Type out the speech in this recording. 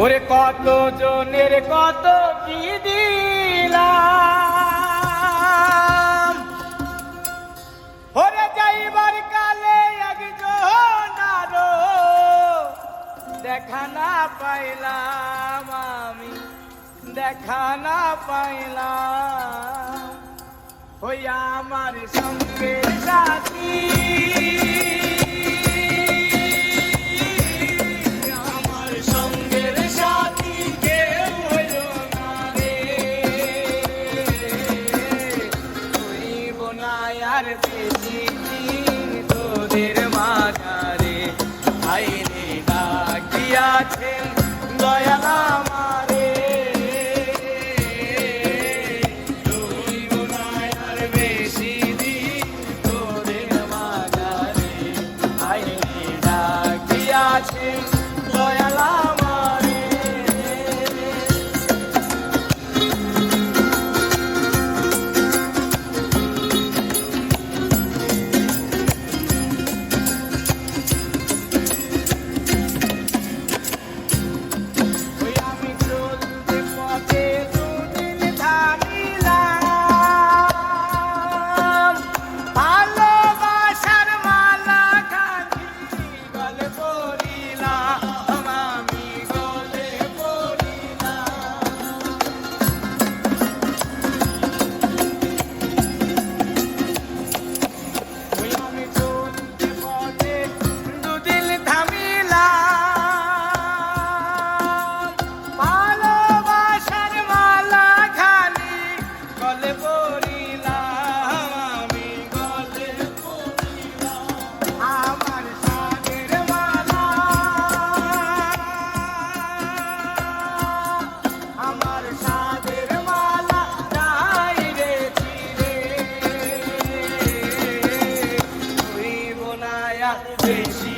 ওরে কত জনের কত কি দিলাম? ওরে যাইবার কালে একজন দেখা না পাইলাম আমি, দেখা না পাইলাম। ওই আমার সঙ্গে মায়ার পিসিটি তোদের মাঝারে আইনে ডাকিয়াছেন দয়াল আমারে। রইব মায়ার বেশি দিন তোদের মাঝারে আইনে ডাকিয়াছেন দয়াল Bitch.